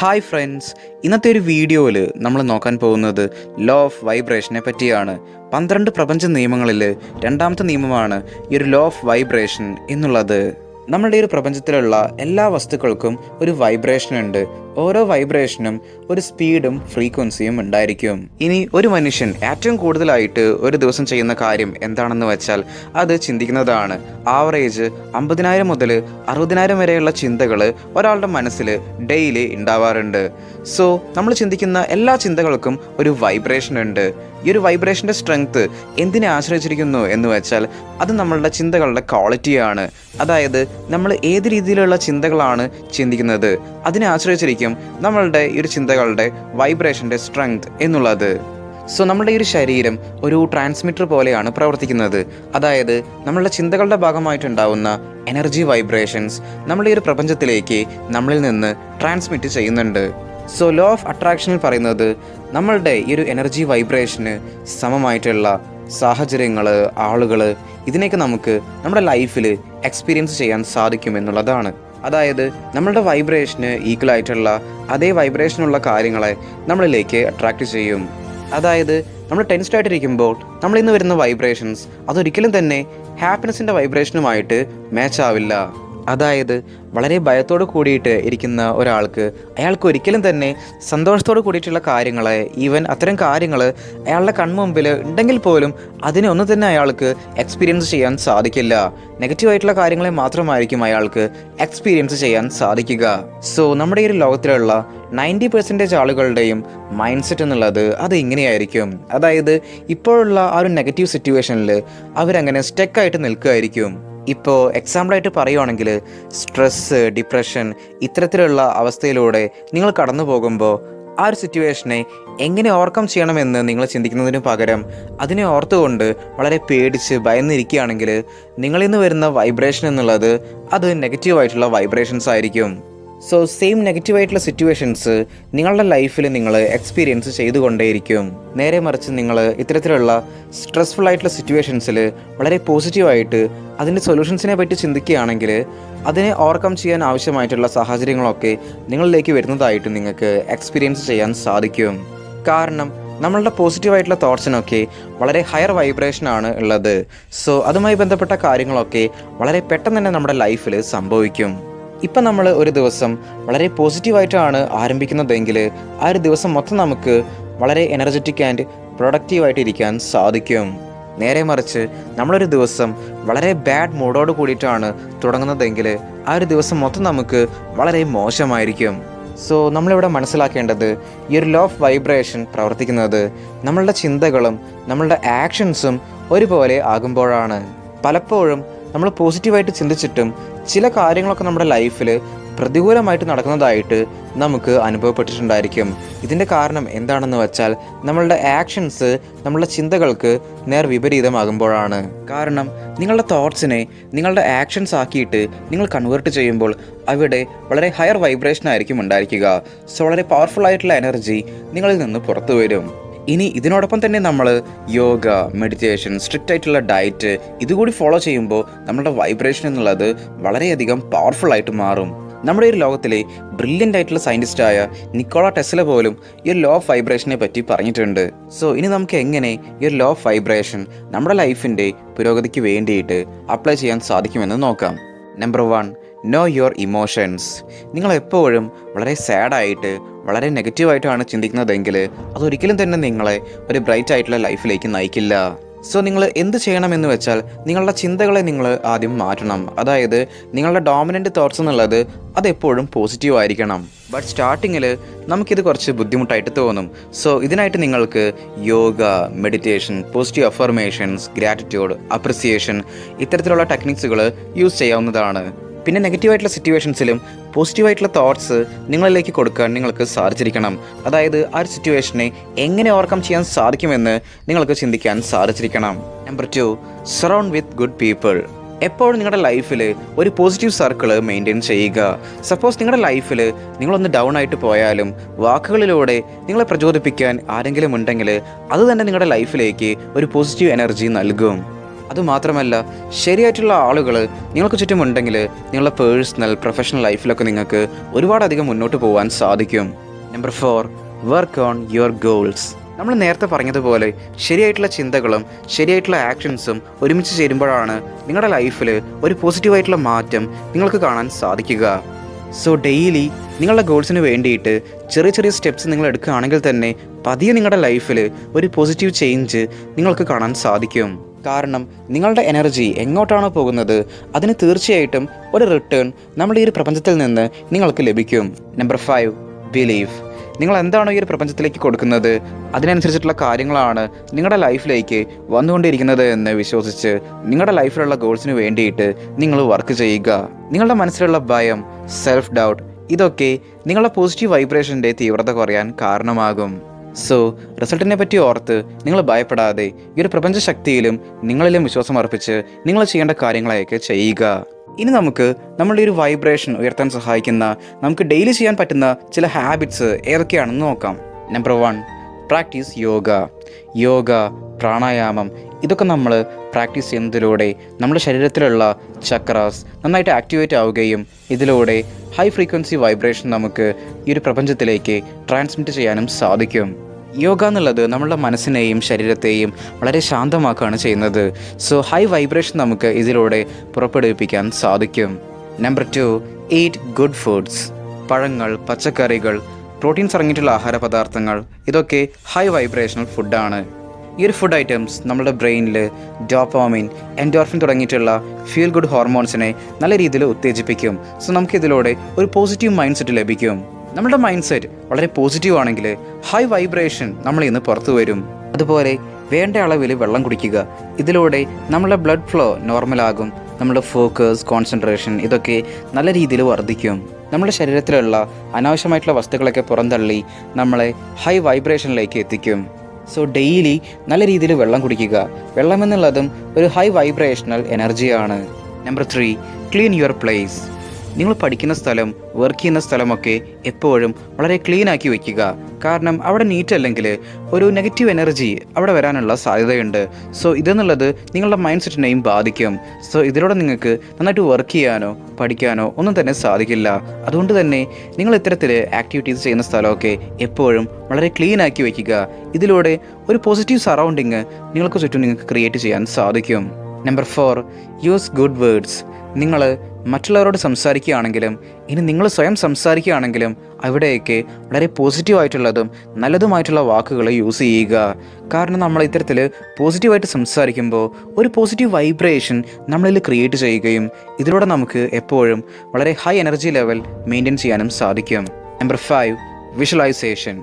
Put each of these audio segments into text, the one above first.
Hi friends ഇന്നത്തെ ഒരു വീഡിയോയിൽ നമ്മൾ നോക്കാൻ പോകുന്നത് ലോ ഓഫ് വൈബ്രേഷനെ പറ്റിയാണ്. പന്ത്രണ്ട് പ്രപഞ്ച നിയമങ്ങളിൽ രണ്ടാമത്തെ നിയമമാണ് ഈ ഒരു ലോ ഓഫ് വൈബ്രേഷൻ എന്നുള്ളത്. നമ്മുടെ ഈ ഒരു പ്രപഞ്ചത്തിലുള്ള എല്ലാ വസ്തുക്കൾക്കും ഒരു വൈബ്രേഷൻ ഉണ്ട്. ഓരോ വൈബ്രേഷനും ഒരു സ്പീഡും ഫ്രീക്വൻസിയും ഉണ്ടായിരിക്കും. ഇനി ഒരു മനുഷ്യൻ ഏറ്റവും കൂടുതലായിട്ട് ഒരു ദിവസം ചെയ്യുന്ന കാര്യം എന്താണെന്ന് വെച്ചാൽ അത് ചിന്തിക്കുന്നതാണ്. ആവറേജ് അമ്പതിനായിരം മുതൽ അറുപതിനായിരം വരെയുള്ള ചിന്തകൾ ഒരാളുടെ മനസ്സിൽ ഡെയിലി ഉണ്ടാവാറുണ്ട്. സോ നമ്മൾ ചിന്തിക്കുന്ന എല്ലാ ചിന്തകൾക്കും ഒരു വൈബ്രേഷൻ ഉണ്ട്. ഈ ഒരു വൈബ്രേഷന്റെ സ്ട്രെങ്ത് എന്തിനെ ആശ്രയിച്ചിരിക്കുന്നു എന്ന് വെച്ചാൽ അത് നമ്മളുടെ ചിന്തകളുടെ ക്വാളിറ്റിയാണ് അതായത് നമ്മൾ ഏത് രീതിയിലുള്ള ചിന്തകളാണ് ചിന്തിക്കുന്നത് അതിനെ ആശ്രയിച്ചിരിക്കും നമ്മളുടെ ഈ ഒരു ചിന്തകളുടെ വൈബ്രേഷന്റെ സ്ട്രെങ്ത് എന്നുള്ളത്. സോ നമ്മുടെ ഈ ഒരു ശരീരം ഒരു ട്രാൻസ്മിറ്റർ പോലെയാണ് പ്രവർത്തിക്കുന്നത്. അതായത് നമ്മളുടെ ചിന്തകളുടെ ഭാഗമായിട്ടുണ്ടാവുന്ന എനർജി വൈബ്രേഷൻസ് നമ്മുടെ ഈ ഒരു പ്രപഞ്ചത്തിലേക്ക് നമ്മളിൽ നിന്ന് ട്രാൻസ്മിറ്റ് ചെയ്യുന്നുണ്ട്. സോ ലോ ഓഫ് അട്രാക്ഷനിൽ പറയുന്നത് നമ്മളുടെ ഈ ഒരു എനർജി വൈബ്രേഷന് സമമായിട്ടുള്ള സാഹചര്യങ്ങൾ ആളുകൾ ഇതിനെയൊക്കെ നമുക്ക് നമ്മുടെ ലൈഫിൽ എക്സ്പീരിയൻസ് ചെയ്യാൻ സാധിക്കും എന്നുള്ളതാണ്. അതായത് നമ്മളുടെ വൈബ്രേഷന് ഈക്വലായിട്ടുള്ള അതേ വൈബ്രേഷനുള്ള കാര്യങ്ങളെ നമ്മളിലേക്ക് അട്രാക്റ്റ് ചെയ്യും. അതായത് നമ്മൾ ടെൻസ്ഡ് ആയിട്ടിരിക്കുമ്പോൾ നമ്മൾ ഇന്ന് വരുന്ന വൈബ്രേഷൻസ് അതൊരിക്കലും തന്നെ ഹാപ്പിനെസ്സിന്റെ വൈബ്രേഷനുമായിട്ട് മാച്ച് ആവില്ല. അതായത് വളരെ ഭയത്തോട് കൂടിയിട്ട് ഇരിക്കുന്ന ഒരാൾക്ക് അയാൾക്ക് ഒരിക്കലും തന്നെ സന്തോഷത്തോട് കൂടിയിട്ടുള്ള കാര്യങ്ങളെ ഈവൻ അത്തരം കാര്യങ്ങൾ അയാളുടെ കൺമുമ്പിൽ ഉണ്ടെങ്കിൽ പോലും അതിനെ ഒന്നും തന്നെ അയാൾക്ക് എക്സ്പീരിയൻസ് ചെയ്യാൻ സാധിക്കില്ല. നെഗറ്റീവായിട്ടുള്ള കാര്യങ്ങളെ മാത്രമായിരിക്കും അയാൾക്ക് എക്സ്പീരിയൻസ് ചെയ്യാൻ സാധിക്കുക. സോ നമ്മുടെ ഈ ഒരു ലോകത്തിലുള്ള നയന്റി പെർസെന്റേജ് ആളുകളുടെയും മൈൻഡ് സെറ്റ് എന്നുള്ളത് അത് ഇങ്ങനെയായിരിക്കും. അതായത് ഇപ്പോഴുള്ള ആ ഒരു നെഗറ്റീവ് സിറ്റുവേഷനിൽ അവരങ്ങനെ സ്റ്റെക്കായിട്ട് നിൽക്കുകയായിരിക്കും. ഇപ്പോൾ എക്സാമ്പിളായിട്ട് പറയുവാണെങ്കിൽ സ്ട്രെസ്സ് ഡിപ്രഷൻ ഇത്തരത്തിലുള്ള അവസ്ഥയിലൂടെ നിങ്ങൾ കടന്നു പോകുമ്പോൾ ആ ഒരു സിറ്റുവേഷനെ എങ്ങനെ ഓവർകം ചെയ്യണമെന്ന് നിങ്ങൾ ചിന്തിക്കുന്നതിന് പകരം അതിനെ ഓർത്തുകൊണ്ട് വളരെ പേടിച്ച് ഭയന്നിരിക്കുകയാണെങ്കിൽ നിങ്ങളിൽ നിന്ന് വരുന്ന വൈബ്രേഷൻ എന്നുള്ളത് അത് നെഗറ്റീവായിട്ടുള്ള വൈബ്രേഷൻസ് ആയിരിക്കും. സോ സെയിം നെഗറ്റീവായിട്ടുള്ള സിറ്റുവേഷൻസ് നിങ്ങളുടെ ലൈഫിൽ നിങ്ങൾ എക്സ്പീരിയൻസ് ചെയ്തുകൊണ്ടേയിരിക്കും. നേരെ മറിച്ച് നിങ്ങൾ ഇത്തരത്തിലുള്ള സ്ട്രെസ്ഫുൾ ആയിട്ടുള്ള സിറ്റുവേഷൻസിൽ വളരെ പോസിറ്റീവായിട്ട് അതിന്റെ സൊല്യൂഷൻസിനെ പറ്റി ചിന്തിക്കുകയാണെങ്കിൽ അതിനെ ഓവർകം ചെയ്യാൻ ആവശ്യമായിട്ടുള്ള സാഹചര്യങ്ങളൊക്കെ നിങ്ങളിലേക്ക് വരുന്നതായിട്ട് നിങ്ങൾക്ക് എക്സ്പീരിയൻസ് ചെയ്യാൻ സാധിക്കും. കാരണം നമ്മളുടെ പോസിറ്റീവായിട്ടുള്ള തോട്ട്സിനൊക്കെ വളരെ ഹയർ വൈബ്രേഷനാണ് ഉള്ളത്. സോ അതുമായി ബന്ധപ്പെട്ട കാര്യങ്ങളൊക്കെ വളരെ പെട്ടെന്ന് തന്നെ നമ്മുടെ ലൈഫിൽ സംഭവിക്കും. ഇപ്പം നമ്മൾ ഒരു ദിവസം വളരെ പോസിറ്റീവായിട്ടാണ് ആരംഭിക്കുന്നതെങ്കിൽ ആ ഒരു ദിവസം മൊത്തം നമുക്ക് വളരെ എനർജറ്റിക് ആൻഡ് പ്രൊഡക്റ്റീവായിട്ട് ഇരിക്കാൻ സാധിക്കും. നേരെ മറിച്ച് നമ്മളൊരു ദിവസം വളരെ ബാഡ് മൂഡോട് കൂടിയിട്ടാണ് തുടങ്ങുന്നതെങ്കിൽ ആ ഒരു ദിവസം മൊത്തം നമുക്ക് വളരെ മോശമായിരിക്കും. സോ നമ്മളിവിടെ മനസ്സിലാക്കേണ്ടത് ഈ ഒരു ലോ ഓഫ് വൈബ്രേഷൻ പ്രവർത്തിക്കുന്നത് നമ്മളുടെ ചിന്തകളും നമ്മളുടെ ആക്ഷൻസും ഒരുപോലെ ആകുമ്പോഴാണ്. പലപ്പോഴും നമ്മൾ പോസിറ്റീവായിട്ട് ചിന്തിച്ചിട്ടും ചില കാര്യങ്ങളൊക്കെ നമ്മുടെ ലൈഫിൽ പ്രതികൂലമായിട്ട് നടക്കുന്നതായിട്ട് നമുക്ക് അനുഭവപ്പെട്ടിട്ടുണ്ടായിരിക്കും. ഇതിന്റെ കാരണം എന്താണെന്ന് വെച്ചാൽ നമ്മളുടെ ആക്ഷൻസ് നമ്മളുടെ ചിന്തകൾക്ക് നേർ വിപരീതമാകുമ്പോഴാണ്. കാരണം നിങ്ങളുടെ തോട്ട്സിനെ നിങ്ങളുടെ ആക്ഷൻസ് ആക്കിയിട്ട് നിങ്ങൾ കൺവേർട്ട് ചെയ്യുമ്പോൾ അവിടെ വളരെ ഹയർ വൈബ്രേഷൻ ആയിരിക്കും ഉണ്ടായിരിക്കുക. സോ വളരെ പവർഫുൾ ആയിട്ടുള്ള എനർജി നിങ്ങളിൽ നിന്ന് പുറത്തു വരും ഇനി ഇതിനോടൊപ്പം തന്നെ നമ്മൾ യോഗ മെഡിറ്റേഷൻ സ്ട്രിക്റ്റ് ആയിട്ടുള്ള ഡയറ്റ് ഇതുകൂടി ഫോളോ ചെയ്യുമ്പോൾ നമ്മുടെ വൈബ്രേഷൻ എന്നുള്ളത് വളരെയധികം പവർഫുൾ ആയിട്ട് മാറും. നമ്മുടെ ഈ ലോകത്തിലെ ബ്രില്യന്റ് ആയിട്ടുള്ള സയന്റിസ്റ്റായ നിക്കോള ടെസ്ല പോലും ഈ ലോ ഓഫ് വൈബ്രേഷനെ പറ്റി പറഞ്ഞിട്ടുണ്ട്. സോ ഇനി നമുക്ക് എങ്ങനെ ഈ ഒരു ലോ ഓഫ് വൈബ്രേഷൻ നമ്മുടെ ലൈഫിന്റെ പുരോഗതിക്ക് വേണ്ടിയിട്ട് അപ്ലൈ ചെയ്യാൻ സാധിക്കുമെന്ന് നോക്കാം. Number one know your emotions നിങ്ങൾ എപ്പോഴും വളരെ സാഡായിട്ട് വളരെ നെഗറ്റീവായിട്ടാണ് ചിന്തിക്കുന്നതെങ്കിൽ അതൊരിക്കലും തന്നെ നിങ്ങളെ ഒരു ബ്രൈറ്റ് ആയിട്ടുള്ള ലൈഫിലേക്ക് നയിക്കില്ല. സോ നിങ്ങൾ എന്ത് ചെയ്യണമെന്ന് വെച്ചാൽ നിങ്ങളുടെ ചിന്തകളെ നിങ്ങൾ ആദ്യം മാറ്റണം. അതായത് നിങ്ങളുടെ ഡോമിനന്റ് തോട്ട്സ് എന്നുള്ളത് അതെപ്പോഴും പോസിറ്റീവ് ആയിരിക്കണം. ബട്ട് സ്റ്റാർട്ടിങ്ങിൽ നമുക്കിത് കുറച്ച് ബുദ്ധിമുട്ടായിട്ട് തോന്നും. സോ ഇതിനായിട്ട് നിങ്ങൾക്ക് yoga meditation positive affirmations gratitude appreciation ഇത്തരത്തിലുള്ള ടെക്നിക്സുകൾ യൂസ് ചെയ്യാവുന്നതാണ്. പിന്നെ നെഗറ്റീവായിട്ടുള്ള സിറ്റുവേഷൻസിലും പോസിറ്റീവായിട്ടുള്ള തോട്ട്സ് നിങ്ങളിലേക്ക് കൊടുക്കാൻ നിങ്ങൾക്ക് സാധിച്ചിരിക്കണം. അതായത് ആ ഒരു സിറ്റുവേഷനെ എങ്ങനെ ഓവർകം ചെയ്യാൻ സാധിക്കുമെന്ന് നിങ്ങൾക്ക് ചിന്തിക്കാൻ സാധിച്ചിരിക്കണം. Number two surround with good people എപ്പോഴും നിങ്ങളുടെ ലൈഫിൽ ഒരു പോസിറ്റീവ് സർക്കിൾ മെയിന്റെയിൻ ചെയ്യുക. സപ്പോസ് നിങ്ങളുടെ ലൈഫിൽ നിങ്ങളൊന്ന് ഡൗൺ ആയിട്ട് പോയാലും വാക്കുകളിലൂടെ നിങ്ങളെ പ്രചോദിപ്പിക്കാൻ ആരെങ്കിലും ഉണ്ടെങ്കിൽ അത് തന്നെ നിങ്ങളുടെ ലൈഫിലേക്ക് ഒരു പോസിറ്റീവ് എനർജി നൽകും. അതുമാത്രമല്ല ശരിയായിട്ടുള്ള ആളുകൾ നിങ്ങൾക്ക് ചുറ്റുമുണ്ടെങ്കിൽ നിങ്ങളുടെ പേഴ്സണൽ പ്രൊഫഷണൽ ലൈഫിലൊക്കെ നിങ്ങൾക്ക് ഒരുപാടധികം മുന്നോട്ട് പോകാൻ സാധിക്കും. Number four work on your goals നമ്മൾ നേരത്തെ പറഞ്ഞതുപോലെ ശരിയായിട്ടുള്ള ചിന്തകളും ശരിയായിട്ടുള്ള ആക്ഷൻസും ഒരുമിച്ച് ചേരുമ്പോഴാണ് നിങ്ങളുടെ ലൈഫിൽ ഒരു പോസിറ്റീവായിട്ടുള്ള മാറ്റം നിങ്ങൾക്ക് കാണാൻ സാധിക്കുക. സോ ഡെയിലി നിങ്ങളുടെ ഗോൾസിന് വേണ്ടിയിട്ട് ചെറിയ ചെറിയ സ്റ്റെപ്സ് നിങ്ങൾ എടുക്കുകയാണെങ്കിൽ തന്നെ പതിയെ നിങ്ങളുടെ ലൈഫിൽ ഒരു പോസിറ്റീവ് ചേഞ്ച് നിങ്ങൾക്ക് കാണാൻ സാധിക്കും. കാരണം നിങ്ങളുടെ എനർജി എങ്ങോട്ടാണോ പോകുന്നത് അതിന് തീർച്ചയായിട്ടും ഒരു റിട്ടേൺ നമ്മുടെ ഈ ഒരു പ്രപഞ്ചത്തിൽ നിന്ന് നിങ്ങൾക്ക് ലഭിക്കും. നമ്പർ ഫൈവ് ബിലീവ് നിങ്ങൾ എന്താണോ ഈ ഒരു പ്രപഞ്ചത്തിലേക്ക് കൊടുക്കുന്നത് അതിനനുസരിച്ചിട്ടുള്ള കാര്യങ്ങളാണ് നിങ്ങളുടെ ലൈഫിലേക്ക് വന്നുകൊണ്ടിരിക്കുന്നത് എന്ന് വിശ്വസിച്ച് നിങ്ങളുടെ ലൈഫിലുള്ള ഗോൾസിന് വേണ്ടിയിട്ട് നിങ്ങൾ വർക്ക് ചെയ്യുക. നിങ്ങളുടെ മനസ്സിലുള്ള ഭയം സെൽഫ് ഡൗട്ട് ഇതൊക്കെ നിങ്ങളുടെ പോസിറ്റീവ് വൈബ്രേഷന്റെ തീവ്രത കുറയാൻ കാരണമാകും. സോ റിസൾട്ടിനെ പറ്റി ഓർത്ത് നിങ്ങൾ ഭയപ്പെടാതെ ഈ ഒരു പ്രപഞ്ച ശക്തിയിലും നിങ്ങളിലും വിശ്വാസം അർപ്പിച്ച് നിങ്ങൾ ചെയ്യേണ്ട കാര്യങ്ങളെയൊക്കെ ചെയ്യുക. ഇനി നമുക്ക് നമ്മളുടെ ഒരു വൈബ്രേഷൻ ഉയർത്താൻ സഹായിക്കുന്ന നമുക്ക് ഡെയിലി ചെയ്യാൻ പറ്റുന്ന ചില ഹാബിറ്റ്സ് ഏതൊക്കെയാണെന്ന് നോക്കാം. Number one practice yoga yoga pranayama ഇതൊക്കെ നമ്മൾ പ്രാക്ടീസ് ചെയ്യുന്നതിലൂടെ നമ്മുടെ ശരീരത്തിലുള്ള ചക്രാസ് നന്നായിട്ട് ആക്ടിവേറ്റ് ആവുകയും ഇതിലൂടെ ഹൈ ഫ്രീക്വൻസി വൈബ്രേഷൻ നമുക്ക് ഈ ഒരു പ്രപഞ്ചത്തിലേക്ക് ട്രാൻസ്മിറ്റ് ചെയ്യാനും സാധിക്കും. യോഗ എന്നുള്ളത് നമ്മളുടെ മനസ്സിനെയും ശരീരത്തെയും വളരെ ശാന്തമാക്കുകയാണ് ചെയ്യുന്നത്. സോ ഹൈ വൈബ്രേഷൻ നമുക്ക് ഇതിലൂടെ പുറപ്പെടുവിപ്പിക്കാൻ സാധിക്കും. Number two eat good foods പഴങ്ങൾ പച്ചക്കറികൾ പ്രോട്ടീൻസ് അടങ്ങിയിട്ടുള്ള ആഹാര പദാർത്ഥങ്ങൾ ഇതൊക്കെ ഹൈ വൈബ്രേഷണൽ ഫുഡാണ് ഈ ഒരു ഫുഡ് ഐറ്റംസ് നമ്മുടെ ബ്രെയിനിൽ ഡോപ്പോമിൻ എൻഡോർഫിൻ തുടങ്ങിയിട്ടുള്ള ഫീൽ ഗുഡ് ഹോർമോൺസിനെ നല്ല രീതിയിൽ ഉത്തേജിപ്പിക്കും. സോ നമുക്കിതിലൂടെ ഒരു പോസിറ്റീവ് മൈൻഡ് സെറ്റ് ലഭിക്കും. നമ്മുടെ മൈൻഡ് സെറ്റ് വളരെ പോസിറ്റീവ് ആണെങ്കിൽ ഹൈ വൈബ്രേഷൻ നമ്മൾ ഇന്ന് പുറത്തു വരും. അതുപോലെ വേണ്ട അളവിൽ വെള്ളം കുടിക്കുക. ഇതിലൂടെ നമ്മുടെ ബ്ലഡ് ഫ്ലോ നോർമലാകും നമ്മുടെ ഫോക്കസ് കോൺസെൻട്രേഷൻ ഇതൊക്കെ നല്ല രീതിയിൽ വർദ്ധിക്കും. നമ്മുടെ ശരീരത്തിലുള്ള അനാവശ്യമായിട്ടുള്ള വസ്തുക്കളൊക്കെ പുറന്തള്ളി നമ്മളെ ഹൈ വൈബ്രേഷനിലേക്ക് എത്തിക്കും. സോ ഡെയിലി നല്ല രീതിയിൽ വെള്ളം കുടിക്കുക. വെള്ളം എന്നുള്ളതും ഒരു ഹൈ വൈബ്രേഷണൽ എനർജിയാണ് number three clean your place നിങ്ങൾ പഠിക്കുന്ന സ്ഥലം വർക്ക് ചെയ്യുന്ന സ്ഥലമൊക്കെ എപ്പോഴും വളരെ ക്ലീൻ ആക്കി വയ്ക്കുക കാരണം അവിടെ നീറ്റ് അല്ലെങ്കിൽ ഒരു നെഗറ്റീവ് എനർജി അവിടെ വരാനുള്ള സാധ്യതയുണ്ട്. സോ ഇതെന്നുള്ളത് നിങ്ങളുടെ മൈൻഡ് സെറ്റിനെയും ബാധിക്കും. സോ ഇതിലൂടെ നിങ്ങൾക്ക് നന്നായിട്ട് വർക്ക് ചെയ്യാനോ പഠിക്കാനോ ഒന്നും തന്നെ സാധിക്കില്ല. അതുകൊണ്ട് തന്നെ നിങ്ങൾ ഇത്തരത്തിൽ ആക്ടിവിറ്റീസ് ചെയ്യുന്ന സ്ഥലമൊക്കെ എപ്പോഴും വളരെ ക്ലീൻ ആക്കി വയ്ക്കുക ഇതിലൂടെ ഒരു പോസിറ്റീവ് സറൗണ്ടിങ് നിങ്ങൾക്ക് ചുറ്റും നിങ്ങൾക്ക് ക്രിയേറ്റ് ചെയ്യാൻ സാധിക്കും. Number four use good words നിങ്ങൾ മറ്റുള്ളവരോട് സംസാരിക്കുകയാണെങ്കിലും ഇനി നിങ്ങൾ സ്വയം സംസാരിക്കുകയാണെങ്കിലും അവിടെയൊക്കെ വളരെ പോസിറ്റീവായിട്ടുള്ളതും നല്ലതുമായിട്ടുള്ള വാക്കുകൾ യൂസ് ചെയ്യുക. കാരണം നമ്മൾ ഇത്തരത്തിൽ പോസിറ്റീവായിട്ട് സംസാരിക്കുമ്പോൾ ഒരു പോസിറ്റീവ് വൈബ്രേഷൻ നമ്മളിൽ ക്രിയേറ്റ് ചെയ്യുകയും ഇതിലൂടെ നമുക്ക് എപ്പോഴും വളരെ ഹൈ എനർജി ലെവൽ മെയിന്റെയിൻ ചെയ്യാനും സാധിക്കും. നമ്പർ ഫൈവ് വിഷ്വലൈസേഷൻ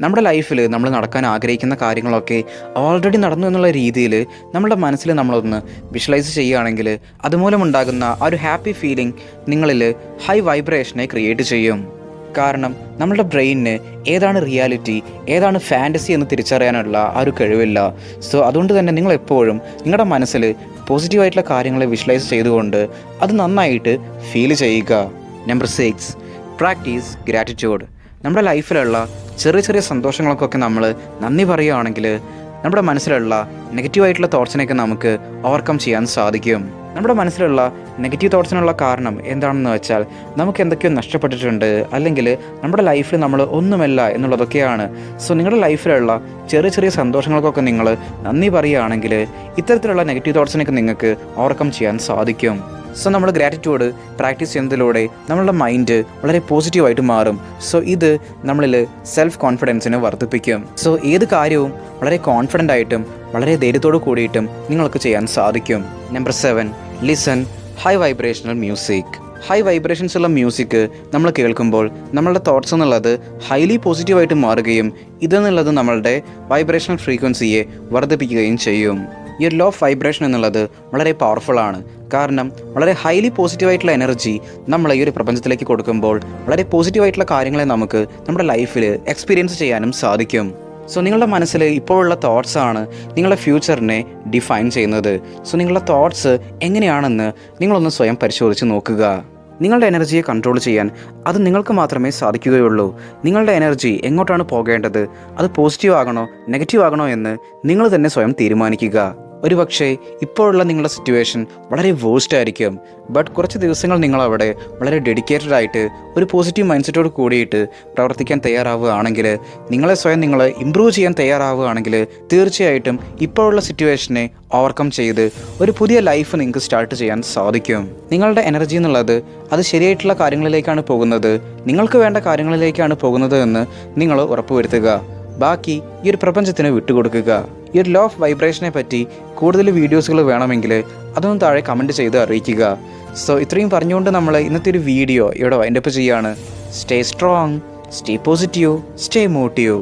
നമ്മുടെ ലൈഫിൽ നമ്മൾ നടക്കാൻ ആഗ്രഹിക്കുന്ന കാര്യങ്ങളൊക്കെ ഓൾറെഡി നടന്നു എന്നുള്ള രീതിയിൽ നമ്മുടെ മനസ്സിൽ നമ്മളൊന്ന് വിഷ്വലൈസ് ചെയ്യുകയാണെങ്കിൽ അതുമൂലം ഉണ്ടാകുന്ന ആ ഒരു ഹാപ്പി ഫീലിംഗ് നിങ്ങളിൽ ഹൈ വൈബ്രേഷനെ ക്രിയേറ്റ് ചെയ്യും. കാരണം നമ്മുടെ ബ്രെയിനിന് ഏതാണ് റിയാലിറ്റി ഏതാണ് ഫാന്റസി എന്ന് തിരിച്ചറിയാനുള്ള ആ ഒരു കഴിവില്ല. സോ അതുകൊണ്ട് തന്നെ നിങ്ങൾ എപ്പോഴും നിങ്ങളുടെ മനസ്സിൽ പോസിറ്റീവായിട്ടുള്ള കാര്യങ്ങളെ വിഷ്വലൈസ് ചെയ്തുകൊണ്ട് അത് നന്നായിട്ട് ഫീൽ ചെയ്യുക. നമ്പർ സിക്സ് പ്രാക്ടീസ് ഗ്രാറ്റിറ്റ്യൂഡ് നമ്മുടെ ലൈഫിലുള്ള ചെറിയ ചെറിയ സന്തോഷങ്ങൾക്കൊക്കെ നമ്മൾ നന്ദി പറയുകയാണെങ്കിൽ നമ്മുടെ മനസ്സിലുള്ള നെഗറ്റീവ് നെഗറ്റീവായിട്ടുള്ള തോട്ട്സിനെയൊക്കെ നമുക്ക് ഓവർകം ചെയ്യാൻ സാധിക്കും. നമ്മുടെ മനസ്സിലുള്ള നെഗറ്റീവ് തോട്ട്സിനുള്ള കാരണം എന്താണെന്ന് വെച്ചാൽ നമുക്ക് എന്തൊക്കെയോ നഷ്ടപ്പെട്ടിട്ടുണ്ട് അല്ലെങ്കിൽ നമ്മുടെ ലൈഫിൽ നമ്മൾ ഒന്നുമല്ല എന്നുള്ളതൊക്കെയാണ്. സോ നിങ്ങളുടെ ലൈഫിലുള്ള ചെറിയ ചെറിയ സന്തോഷങ്ങൾക്കൊക്കെ നിങ്ങൾ നന്ദി പറയുകയാണെങ്കിൽ ഇത്തരത്തിലുള്ള നെഗറ്റീവ് തോട്ട്സിനൊക്കെ നിങ്ങൾക്ക് ഓവർകം ചെയ്യാൻ സാധിക്കും. സോ നമ്മൾ ഗ്രാറ്റിറ്റ്യൂഡ് പ്രാക്ടീസ് ചെയ്യുന്നതിലൂടെ നമ്മളുടെ മൈൻഡ് വളരെ പോസിറ്റീവായിട്ട് മാറും. സോ ഇത് നമ്മളിൽ സെൽഫ് കോൺഫിഡൻസിനെ വർദ്ധിപ്പിക്കും. സോ ഏത് കാര്യവും വളരെ കോൺഫിഡന്റ് ആയിട്ടും വളരെ ധൈര്യത്തോടു കൂടിയിട്ടും നിങ്ങൾക്ക് ചെയ്യാൻ സാധിക്കും. Number seven listen high vibrational music high vibrations ഉള്ള മ്യൂസിക് നമ്മൾ കേൾക്കുമ്പോൾ നമ്മളുടെ തോട്ട്സ് എന്നുള്ളത് ഹൈലി പോസിറ്റീവായിട്ട് മാറുകയും ഇതെന്നുള്ളത് നമ്മളുടെ വൈബ്രേഷണൽ ഫ്രീക്വൻസിയെ വർദ്ധിപ്പിക്കുകയും ചെയ്യും. ഈ ഒരു ലോ ഓഫ് വൈബ്രേഷൻ എന്നുള്ളത് വളരെ പവർഫുൾ ആണ്. കാരണം വളരെ ഹൈലി പോസിറ്റീവായിട്ടുള്ള എനർജി നമ്മൾ ഈ ഒരു പ്രപഞ്ചത്തിലേക്ക് കൊടുക്കുമ്പോൾ വളരെ പോസിറ്റീവായിട്ടുള്ള കാര്യങ്ങളെ നമുക്ക് നമ്മുടെ ലൈഫിൽ എക്സ്പീരിയൻസ് ചെയ്യാനും സാധിക്കും. സോ നിങ്ങളുടെ മനസ്സിൽ ഇപ്പോഴുള്ള തോട്ട്സ് ആണ് നിങ്ങളുടെ ഫ്യൂച്ചറിനെ ഡിഫൈൻ ചെയ്യുന്നത്. സോ നിങ്ങളുടെ തോട്ട്സ് എങ്ങനെയാണെന്ന് നിങ്ങളൊന്ന് സ്വയം പരിശോധിച്ച് നോക്കുക. നിങ്ങളുടെ എനർജിയെ കൺട്രോൾ ചെയ്യാൻ അത് നിങ്ങൾക്ക് മാത്രമേ സാധിക്കുകയുള്ളൂ. നിങ്ങളുടെ എനർജി എങ്ങോട്ടാണ് പോകേണ്ടത്? അത് പോസിറ്റീവ് ആകണോ നെഗറ്റീവ് ആകണോ എന്ന് നിങ്ങൾ തന്നെ സ്വയം തീരുമാനിക്കുക. ഒരുപക്ഷെ ഇപ്പോഴുള്ള നിങ്ങളുടെ സിറ്റുവേഷൻ വളരെ വേസ്റ്റ് ആയിരിക്കും. ബട്ട് കുറച്ച് ദിവസങ്ങൾ നിങ്ങളവിടെ വളരെ ഡെഡിക്കേറ്റഡ് ആയിട്ട് ഒരു പോസിറ്റീവ് മൈൻഡ് സെറ്റോട് കൂടിയിട്ട് പ്രവർത്തിക്കാൻ തയ്യാറാവുകയാണെങ്കിൽ നിങ്ങളെ സ്വയം നിങ്ങൾ ഇമ്പ്രൂവ് ചെയ്യാൻ തയ്യാറാവുകയാണെങ്കിൽ തീർച്ചയായിട്ടും ഇപ്പോഴുള്ള സിറ്റുവേഷനെ ഓവർകം ചെയ്ത് ഒരു പുതിയ ലൈഫ് നിങ്ങൾക്ക് സ്റ്റാർട്ട് ചെയ്യാൻ സാധിക്കും. നിങ്ങളുടെ എനർജി എന്നുള്ളത് അത് ശരിയായിട്ടുള്ള കാര്യങ്ങളിലേക്കാണ് പോകുന്നത്. നിങ്ങൾക്ക് വേണ്ട കാര്യങ്ങളിലേക്കാണ് പോകുന്നത് എന്ന് നിങ്ങൾ ഉറപ്പുവരുത്തുക. ബാക്കി ഈ ഒരു പ്രപഞ്ചത്തിന് വിട്ടുകൊടുക്കുക. ഈ ഒരു ലോ ഓഫ് വൈബ്രേഷനെ പറ്റി കൂടുതൽ വീഡിയോസുകൾ വേണമെങ്കിൽ അതൊന്നും താഴെ കമന്റ് ചെയ്ത് അറിയിക്കുക. സോ ഇത്രയും പറഞ്ഞുകൊണ്ട് നമ്മൾ ഇന്നത്തെ ഒരു വീഡിയോ ഇവിടെ വൈൻഡപ്പ് ചെയ്യാണ് stay strong stay positive stay motive